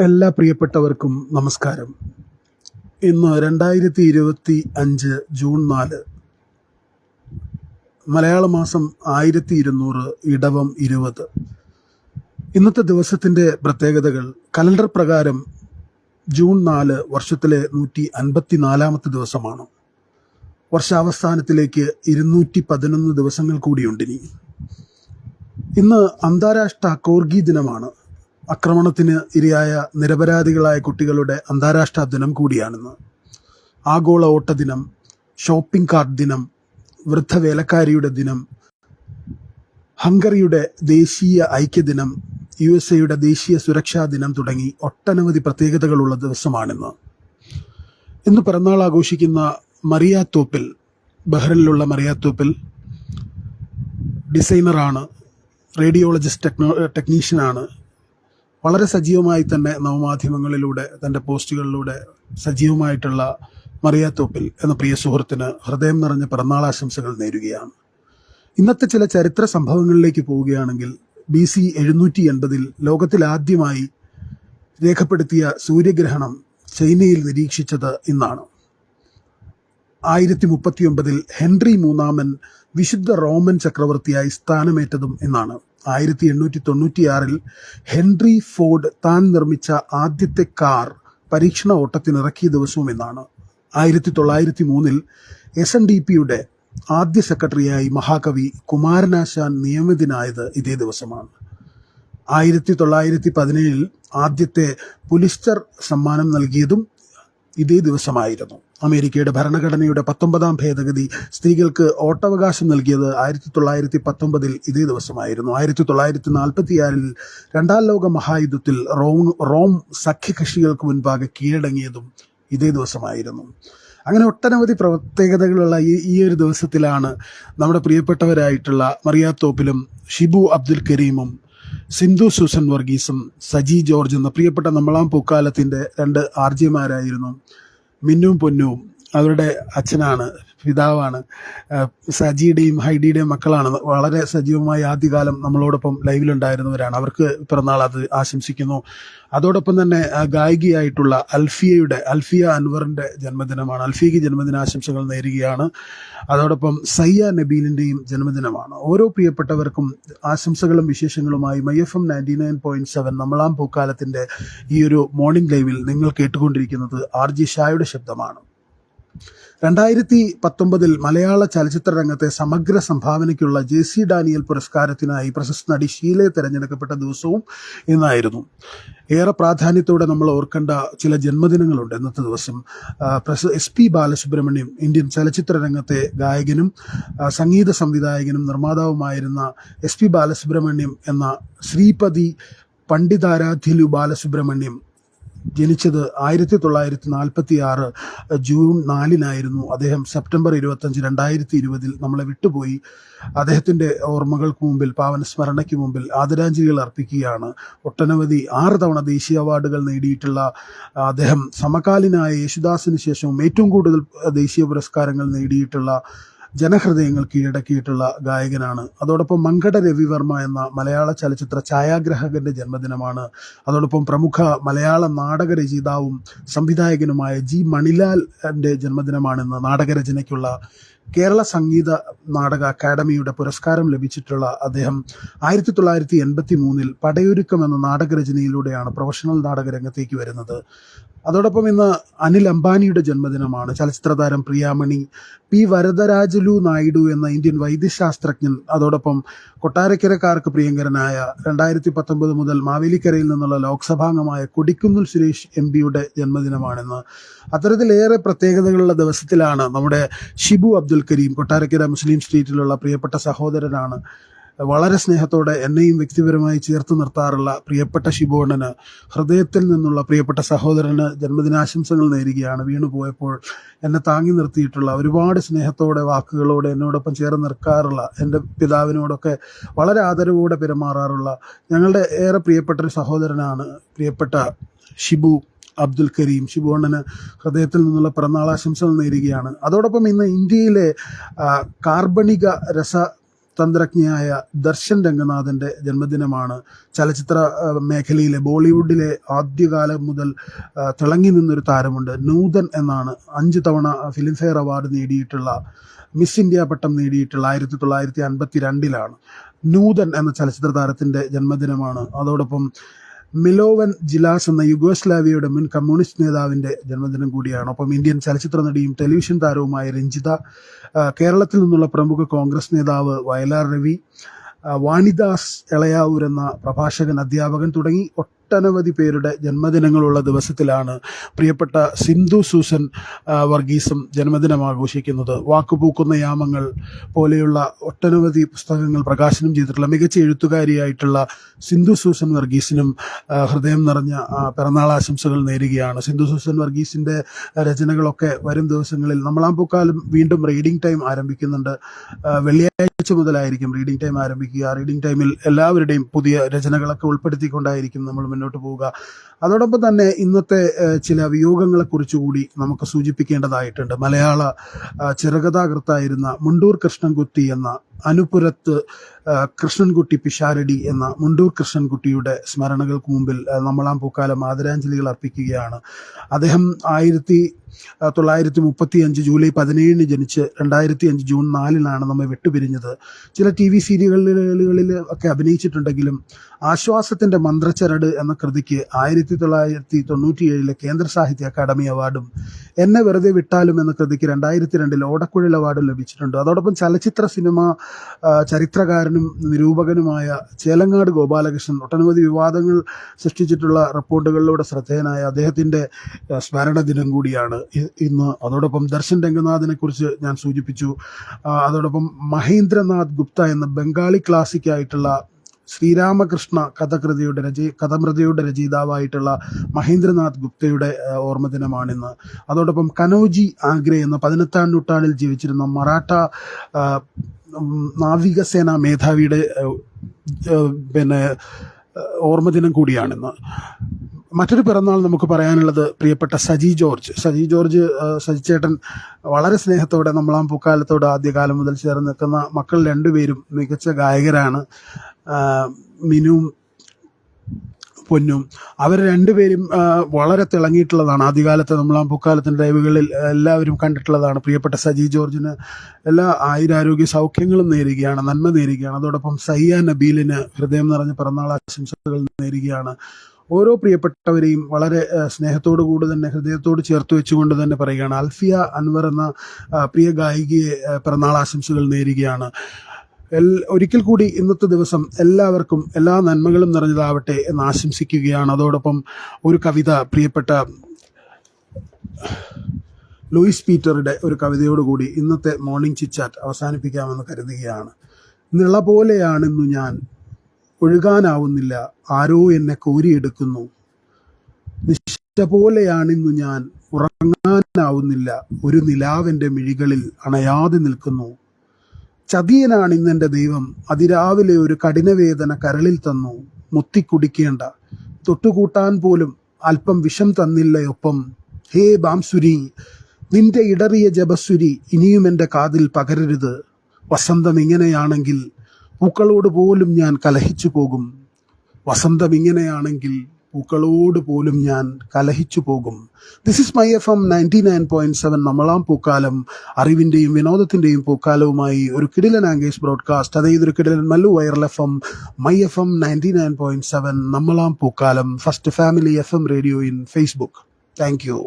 എല്ലാ പ്രിയപ്പെട്ടവർക്കും നമസ്കാരം. ഇന്ന് രണ്ടായിരത്തി ഇരുപത്തി അഞ്ച് ജൂൺ നാല് മലയാള മാസം ആയിരത്തി ഇരുന്നൂറ് ഇടവം ഇരുപത്. ഇന്നത്തെ ദിവസത്തിന്റെ പ്രത്യേകതകൾ കലണ്ടർ പ്രകാരം ജൂൺ നാല് വർഷത്തിലെ നൂറ്റി അൻപത്തി നാലാമത്തെ ദിവസമാണ്. വർഷാവസാനത്തിലേക്ക് ഇരുന്നൂറ്റി പതിനൊന്ന് ദിവസങ്ങൾ കൂടിയുണ്ടിനി. ഇന്ന് അന്താരാഷ്ട്ര കോർഗി ദിനമാണ്. ആക്രമണത്തിന് ഇരയായ നിരപരാധികളായ കുട്ടികളുടെ അന്താരാഷ്ട്ര ദിനം കൂടിയാണിന്ന്. ആഗോള ഓട്ട ദിനം ഷോപ്പിംഗ് കാർട്ട് ദിനം വൃദ്ധവേലക്കാരിയുടെ ദിനം ഹംഗറിയുടെ ദേശീയ ഐക്യദിനം യു എസ് എയുടെ ദേശീയ സുരക്ഷാ ദിനം തുടങ്ങി ഒട്ടനവധി പ്രത്യേകതകളുള്ള ദിവസമാണിന്ന്. ഇന്ന് പിറന്നാൾ ആഘോഷിക്കുന്ന മറിയാത്തോപ്പിൽ തോപ്പിൽ ബഹ്റിനിലുള്ള മറിയ തോപ്പിൽ ഡിസൈനറാണ് റേഡിയോളജിസ്റ്റ് ടെക്നോ ടെക്നീഷ്യനാണ് വളരെ സജീവമായി തന്നെ നവമാധ്യമങ്ങളിലൂടെ തന്റെ പോസ്റ്റുകളിലൂടെ സജീവമായിട്ടുള്ള മറിയാത്തോപ്പിൽ തോപ്പിൽ എന്ന പ്രിയ സുഹൃത്തിന് ഹൃദയം നിറഞ്ഞ പിറന്നാൾ ആശംസകൾ നേരുകയാണ്. ഇന്നത്തെ ചില ചരിത്ര സംഭവങ്ങളിലേക്ക് പോവുകയാണെങ്കിൽ ബി സി എഴുന്നൂറ്റി എൺപതിൽ ലോകത്തിലാദ്യമായി രേഖപ്പെടുത്തിയ സൂര്യഗ്രഹണം ചൈനയിൽ നിരീക്ഷിച്ചത് ഇന്നാണ്. ആയിരത്തി മുപ്പത്തിയൊമ്പതിൽ ഹെൻറി മൂന്നാമൻ വിശുദ്ധ റോമൻ ചക്രവർത്തിയായി സ്ഥാനമേറ്റതും എന്നാണ്. ആയിരത്തി എണ്ണൂറ്റി തൊണ്ണൂറ്റിയാറിൽ ഹെൻറി ഫോർഡ് താൻ നിർമ്മിച്ച ആദ്യത്തെ കാർ പരീക്ഷണ ഓട്ടത്തിനിറക്കിയ ദിവസവും എന്നാണ്. ആയിരത്തി തൊള്ളായിരത്തി മൂന്നിൽ എസ് എൻ ഡി പിയുടെ ആദ്യ സെക്രട്ടറിയായി മഹാകവി കുമാരനാശാൻ നിയമിതനായത് ഇതേ ദിവസമാണ്. ആയിരത്തി തൊള്ളായിരത്തി പതിനേഴിൽ ആദ്യത്തെ പുലിസ്റ്റർ സമ്മാനം നൽകിയതും ഇതേ ദിവസമായിരുന്നു. അമേരിക്കയുടെ ഭരണഘടനയുടെ പത്തൊമ്പതാം ഭേദഗതി സ്ത്രീകൾക്ക് ഓട്ടവകാശം നൽകിയത് ആയിരത്തി തൊള്ളായിരത്തി പത്തൊമ്പതിൽ ഇതേ ദിവസമായിരുന്നു. ആയിരത്തി തൊള്ളായിരത്തി നാൽപ്പത്തിയാറിൽ രണ്ടാം ലോക മഹായുദ്ധത്തിൽ റോം റോം സഖ്യകക്ഷികൾക്ക് മുൻപാകെ കീഴടങ്ങിയതും ഇതേ ദിവസമായിരുന്നു. അങ്ങനെ ഒട്ടനവധി പ്രത്യേകതകളുള്ള ഈ ഈ ഒരു ദിവസത്തിലാണ് നമ്മുടെ പ്രിയപ്പെട്ടവരായിട്ടുള്ള മറിയാത്തോപ്പിലും ഷിബു അബ്ദുൽ കരീമും സിന്ധു സൂസൻ വർഗീസും സജി ജോർജ് എന്ന പ്രിയപ്പെട്ട നമ്മളാം പൂക്കാലത്തിന്റെ രണ്ട് ആർജിമാരായിരുന്നു മിന്നും പൊന്നുവും. അവരുടെ അച്ഛനാണ് പിതാവാണ്. സജിയുടെയും ഹൈഡിയുടെയും മക്കളാണ്. വളരെ സജീവമായി ആദ്യകാലം നമ്മളോടൊപ്പം ലൈവിലുണ്ടായിരുന്നവരാണ്. അവർക്ക് പിറന്നാൾ അത് ആശംസിക്കുന്നു. അതോടൊപ്പം തന്നെ ഗായികയായിട്ടുള്ള അൽഫിയയുടെ അൽഫിയ അൻവറിന്റെ ജന്മദിനമാണ്. അൽഫിയയ്ക്ക് ജന്മദിനാശംസകൾ നേരുകയാണ്. അതോടൊപ്പം സയ്യ നബീലിന്റെയും ജന്മദിനമാണ്. ഓരോ പ്രിയപ്പെട്ടവർക്കും ആശംസകളും വിശേഷങ്ങളുമായി my F M ninety nine point seven നമ്മളാം പൂക്കാലത്തിന്റെ ഈ ഒരു മോർണിംഗ് ലൈവിൽ നിങ്ങൾ കേട്ടുകൊണ്ടിരിക്കുന്നത് ആർ ജി ഷായുടെ ശബ്ദമാണ്. രണ്ടായിരത്തി പത്തൊമ്പതിൽ മലയാള ചലച്ചിത്ര രംഗത്തെ സമഗ്ര സംഭാവനയ്ക്കുള്ള ജെ സി ഡാനിയൽ പുരസ്കാരത്തിനായി പ്രശസ്ത നടി ഷീലയെ തെരഞ്ഞെടുക്കപ്പെട്ട ദിവസവും ഇന്നായിരുന്നു. ഏറെ പ്രാധാന്യത്തോടെ നമ്മൾ ഓർക്കേണ്ട ചില ജന്മദിനങ്ങളുണ്ട് ഇന്നത്തെ ദിവസം. എസ് പി ബാലസുബ്രഹ്മണ്യം ഇന്ത്യൻ ചലച്ചിത്ര രംഗത്തെ ഗായകനും സംഗീത സംവിധായകനും നിർമ്മാതാവുമായിരുന്ന എസ് പി ബാലസുബ്രഹ്മണ്യം എന്ന ശ്രീപതി പണ്ഡിതാരാധ്യലു ബാലസുബ്രഹ്മണ്യം ജനിച്ചത് ആയിരത്തി തൊള്ളായിരത്തി നാൽപ്പത്തി ആറ് ജൂൺ നാലിനായിരുന്നു. അദ്ദേഹം സെപ്റ്റംബർ ഇരുപത്തഞ്ച് രണ്ടായിരത്തി ഇരുപതിൽ നമ്മളെ വിട്ടുപോയി. അദ്ദേഹത്തിന്റെ ഓർമ്മകൾക്ക് മുമ്പിൽ പാവന സ്മരണയ്ക്ക് മുമ്പിൽ ആദരാഞ്ജലികൾ അർപ്പിക്കുകയാണ്. ഒട്ടനവധി ആറ് തവണ ദേശീയ അവാർഡുകൾ നേടിയിട്ടുള്ള അദ്ദേഹം സമകാലീനായ യേശുദാസിന് ശേഷവും ഏറ്റവും കൂടുതൽ ദേശീയ പുരസ്കാരങ്ങൾ നേടിയിട്ടുള്ള ജനഹൃദയങ്ങൾ കീഴടക്കിയിട്ടുള്ള ഗായകനാണ്. അതോടൊപ്പം മങ്കട രവിവർമ്മ എന്ന മലയാള ചലച്ചിത്ര ഛായാഗ്രാഹകന്റെ ജന്മദിനമാണ്. അതോടൊപ്പം പ്രമുഖ മലയാള നാടക രചയിതാവും സംവിധായകനുമായ ജി മണിലാലിന്റെ ജന്മദിനമാണെന്ന് നാടകരചനയ്ക്കുള്ള കേരള സംഗീത നാടക അക്കാദമിയുടെ പുരസ്കാരം ലഭിച്ചിട്ടുള്ള അദ്ദേഹം ആയിരത്തി തൊള്ളായിരത്തി എൺപത്തി മൂന്നിൽ പടയൊരുക്കം എന്ന നാടകരചനയിലൂടെയാണ് പ്രൊഫഷണൽ നാടക രംഗത്തേക്ക് വരുന്നത്. അതോടൊപ്പം ഇന്ന് അനിൽ അംബാനിയുടെ ജന്മദിനമാണ്. ചലച്ചിത്ര താരം പ്രിയാമണി പി വരദരാജലു നായിഡു എന്ന ഇന്ത്യൻ വൈദ്യശാസ്ത്രജ്ഞൻ അതോടൊപ്പം കൊട്ടാരക്കരക്കാർക്ക് പ്രിയങ്കരനായ രണ്ടായിരത്തി പത്തൊമ്പത് മുതൽ മാവേലിക്കരയിൽ നിന്നുള്ള ലോക്സഭാംഗമായ കൊടിക്കുന്നിൽ സുരേഷ് എം പിയുടെ ജന്മദിനമാണെന്ന്. അത്തരത്തിലേറെ പ്രത്യേകതകളുള്ള ദിവസത്തിലാണ് നമ്മുടെ ഷിബു അബ്ദുൽ കരീം കൊട്ടാരക്കര മുസ്ലിം സ്ട്രീറ്റിലുള്ള പ്രിയപ്പെട്ട സഹോദരനാണ്. വളരെ സ്നേഹത്തോടെ എന്നെയും വ്യക്തിപരമായി ചേർത്ത് നിർത്താറുള്ള പ്രിയപ്പെട്ട ശിബോണന് ഹൃദയത്തിൽ നിന്നുള്ള പ്രിയപ്പെട്ട സഹോദരന് ജന്മദിനാശംസകൾ നേരുകയാണ്. വീണു പോയപ്പോൾ എന്നെ താങ്ങി നിർത്തിയിട്ടുള്ള ഒരുപാട് സ്നേഹത്തോടെ വാക്കുകളോടെ എന്നോടൊപ്പം ചേർന്ന് നിൽക്കാറുള്ള എന്റെ പിതാവിനോടൊക്കെ വളരെ ആദരവോടെ പെരുമാറാറുള്ള ഞങ്ങളുടെ ഏറെ പ്രിയപ്പെട്ട ഒരു സഹോദരനാണ് പ്രിയപ്പെട്ട ഷിബു അബ്ദുൽ കരീം ഷിബുണ്ണന് ഹൃദയത്തിൽ നിന്നുള്ള പിറന്നാളാശംസകൾ നേരുകയാണ്. അതോടൊപ്പം ഇന്ന് ഇന്ത്യയിലെ കാർബണിക രസ തന്ത്രജ്ഞയായ ദർശൻ രംഗനാഥന്റെ ജന്മദിനമാണ്. ചലച്ചിത്ര മേഖലയിലെ ബോളിവുഡിലെ ആദ്യകാലം മുതൽ തിളങ്ങി നിന്നൊരു താരമുണ്ട്. നൂതൻ എന്നാണ് അഞ്ച് തവണ ഫിലിംഫെയർ അവാർഡ് നേടിയിട്ടുള്ള മിസ് ഇന്ത്യ പട്ടം നേടിയിട്ടുള്ള ആയിരത്തി തൊള്ളായിരത്തി അൻപത്തി രണ്ടിലാണ് നൂതൻ എന്ന ചലച്ചിത്ര താരത്തിന്റെ ജന്മദിനമാണ്. അതോടൊപ്പം മിലോവൻ ജിലാസ് എന്ന യുഗോസ്ലാവിയയുടെ മുൻ കമ്മ്യൂണിസ്റ്റ് നേതാവിന്റെ ജന്മദിനം കൂടിയാണ്. ഒപ്പം ഇന്ത്യൻ ചലച്ചിത്ര നടിയും ടെലിവിഷൻ താരവുമായ രഞ്ജിത കേരളത്തിൽ നിന്നുള്ള പ്രമുഖ കോൺഗ്രസ് നേതാവ് വയലാർ രവി വാണിദാസ് എളയാവൂർ എന്ന പ്രഭാഷകൻ അധ്യാപകൻ തുടങ്ങി ഒട്ടനവധി പേരുടെ ജന്മദിനങ്ങളുള്ള ദിവസത്തിലാണ് പ്രിയപ്പെട്ട സിന്ധു സൂസൻ വർഗീസും ജന്മദിനം ആഘോഷിക്കുന്നത്. വാക്കുപൂക്കുന്ന യാമങ്ങൾ പോലെയുള്ള ഒട്ടനവധി പുസ്തകങ്ങൾ പ്രകാശനം ചെയ്തിട്ടുള്ള മികച്ച എഴുത്തുകാരിയായിട്ടുള്ള സിന്ധു സൂസൻ വർഗീസിനും ഹൃദയം നിറഞ്ഞ പിറന്നാൾ ആശംസകൾ നേരുകയാണ്. സിന്ധു സൂസൻ വർഗീസിന്റെ രചനകളൊക്കെ വരും ദിവസങ്ങളിൽ നമ്മളാം പൂക്കാലം വീണ്ടും റീഡിംഗ് ടൈം ആരംഭിക്കുന്നുണ്ട്. ആ, വെള്ളിയാഴ്ച മുതലായിരിക്കും റീഡിംഗ് ടൈം ആരംഭിക്കുക റീഡിംഗ് ടൈമിൽ എല്ലാവരുടെയും പുതിയ രചനകളൊക്കെ ഉൾപ്പെടുത്തിക്കൊണ്ടായിരിക്കും നമ്മൾ മുന്നോട്ട് പോവുക. അതോടൊപ്പം തന്നെ ഇന്നത്തെ ചില വിയോഗങ്ങളെ കുറിച്ചുകൂടി നമുക്ക് സൂചിപ്പിക്കേണ്ടതായിട്ടുണ്ട്. മലയാള ചെറുകഥാകൃത്തായിരുന്ന മുണ്ടൂർ കൃഷ്ണൻകുത്തി എന്ന അനുപുരത്ത് കൃഷ്ണൻകുട്ടി പിഷാരടി എന്ന മുണ്ടൂർ കൃഷ്ണൻകുട്ടിയുടെ സ്മരണകൾക്ക് മുമ്പിൽ നമ്മളാം പൂക്കാലം ആദരാഞ്ജലികൾ അർപ്പിക്കുകയാണ്. അദ്ദേഹം ആയിരത്തി തൊള്ളായിരത്തി മുപ്പത്തി അഞ്ച് ജൂലൈ പതിനേഴിന് ജനിച്ച് രണ്ടായിരത്തി അഞ്ച് ജൂൺ നാലിനാണ് നമ്മെ വിട്ടുപിരിഞ്ഞത്. ചില ടി വി സീരിയലുകളിൽ ഒക്കെ അഭിനയിച്ചിട്ടുണ്ടെങ്കിലും ആശ്വാസത്തിന്റെ മന്ത്രച്ചരട് എന്ന കൃതിക്ക് ആയിരത്തി തൊള്ളായിരത്തി തൊണ്ണൂറ്റി ഏഴിലെ കേന്ദ്ര സാഹിത്യ അക്കാദമി അവാർഡും എന്നെ വെറുതെ വിട്ടാലും എന്ന കൃതിക്ക് രണ്ടായിരത്തി രണ്ടിൽ ഓടക്കുഴൽ അവാർഡ് ലഭിച്ചിട്ടുണ്ട്. അതോടൊപ്പം ചലച്ചിത്ര സിനിമ ചരിത്രകാരനും നിരൂപകനുമായ ചേലങ്ങാട് ഗോപാലകൃഷ്ണൻ ഒട്ടനവധി വിവാദങ്ങൾ സൃഷ്ടിച്ചിട്ടുള്ള റിപ്പോർട്ടുകളിലൂടെ ശ്രദ്ധേയനായ അദ്ദേഹത്തിന്റെ സ്മരണ ദിനം കൂടിയാണ് ഇന്ന്. അതോടൊപ്പം ദർശൻ രംഗനാഥിനെ കുറിച്ച് ഞാൻ സൂചിപ്പിച്ചു. അതോടൊപ്പം മഹേന്ദ്രനാഥ് ഗുപ്ത എന്ന ബംഗാളി ക്ലാസിക് ആയിട്ടുള്ള ശ്രീരാമകൃഷ്ണ കഥകൃതിയുടെ രചയി കഥമൃതിയുടെ രചയിതാവായിട്ടുള്ള മഹേന്ദ്രനാഥ് ഗുപ്തയുടെ ഓർമ്മ ഓർമ്മദിനമാണിന്ന്. അതോടൊപ്പം കനോജി ആഗ്രെ എന്ന പതിനെട്ടാം നൂറ്റാണ്ടിൽ ജീവിച്ചിരുന്ന മറാഠ നാവികസേന മേധാവിയുടെ പിന്നെ ഓർമ്മദിനം കൂടിയാണിന്ന്. മറ്റൊരു പിറന്നാൾ നമുക്ക് പറയാനുള്ളത് പ്രിയപ്പെട്ട സജി ജോർജ്. സജി ജോർജ് സജിച്ചേട്ടൻ സജി ചേട്ടൻ വളരെ സ്നേഹത്തോടെ നമ്മളാം പൂക്കാലത്തോട് ആദ്യകാലം മുതൽ ചേർന്ന് നിൽക്കുന്ന മക്കൾ രണ്ടുപേരും മികച്ച ഗായകരാണ്. മിനുവും പൊന്നും അവർ രണ്ടുപേരും വളരെ തിളങ്ങിയിട്ടുള്ളതാണ്. ആദ്യകാലത്ത് നമ്മളാം പൂക്കാലത്തിന്റെ ലൈവുകളിൽ എല്ലാവരും കണ്ടിട്ടുള്ളതാണ്. പ്രിയപ്പെട്ട സജി ജോർജിന് എല്ലാ ആയിരാരോഗ്യ സൗഖ്യങ്ങളും നേരുകയാണ് നന്മ നേരുകയാണ്. അതോടൊപ്പം സയ്യ നബീലിന് ഹൃദയം നിറഞ്ഞ പിറന്നാൾ ആശംസകൾ നേരുകയാണ്. ഓരോ പ്രിയപ്പെട്ടവരെയും വളരെ സ്നേഹത്തോടു കൂടി തന്നെ ഹൃദയത്തോട് ചേർത്ത് വെച്ചുകൊണ്ട് തന്നെ പറയുകയാണ്. അൽഫിയ അൻവർ എന്ന പ്രിയ ഗായികയെ പിറന്നാൾ ആശംസകൾ നേരുകയാണ്. ഒരിക്കൽ കൂടി ഇന്നത്തെ ദിവസം എല്ലാവർക്കും എല്ലാ നന്മകളും നിറഞ്ഞതാവട്ടെ എന്ന് ആശംസിക്കുകയാണ്. അതോടൊപ്പം ഒരു കവിത പ്രിയപ്പെട്ട ലൂയിസ് പീറ്ററുടെ ഒരു കവിതയോടുകൂടി ഇന്നത്തെ മോർണിംഗ് ചിച്ചാറ്റ് അവസാനിപ്പിക്കാമെന്ന് കരുതുകയാണ്. നിള പോലെയാണെന്നു ഞാൻ ഒഴുകാനാവുന്നില്ല ആരോ എന്നെ കോരിയെടുക്കുന്നു. നിശ്ച പോലെയാണെന്നു ഞാൻ ഉറങ്ങാനാവുന്നില്ല ഒരു നിലാവിന്റെ മിഴികളിൽ അണയാതെ നിൽക്കുന്നു. ചതിയനാണ് ഇന്നെന്റെ ദൈവം. അതിരാവിലെ ഒരു കഠിനവേദന കരളിൽ തന്നു. മുത്തിക്കുടിക്കേണ്ട തൊട്ടുകൂട്ടാൻ പോലും അല്പം വിഷം തന്നില്ലയൊപ്പം ഹേ ബാംസുരി നിന്റെ ഇടറിയ ജപസുരി ഇനിയും എന്റെ കാതിൽ പകരരുത്. വസന്തം ഇങ്ങനെയാണെങ്കിൽ പൂക്കളോട് പോലും ഞാൻ കലഹിച്ചു പോകും. വസന്തം ഇങ്ങനെയാണെങ്കിൽ പൂക്കളോട് പോലും ഞാൻ കലഹിച്ചു പോകും. This is my F M ninety nine point seven നമ്മളാം പൂക്കാലം അറിവിന്റെയും വിനോദത്തിന്റെയും പൂക്കാലവുമായി ഒരു കിടിലൻ ആംഗേജ് ബ്രോഡ്കാസ്റ്റ് അതായത് ഒരു കിടിലൻ Mallu viral F M my F M ninety nine point seven നമ്മളാം Pookkaalam first family F M radio in Facebook thank you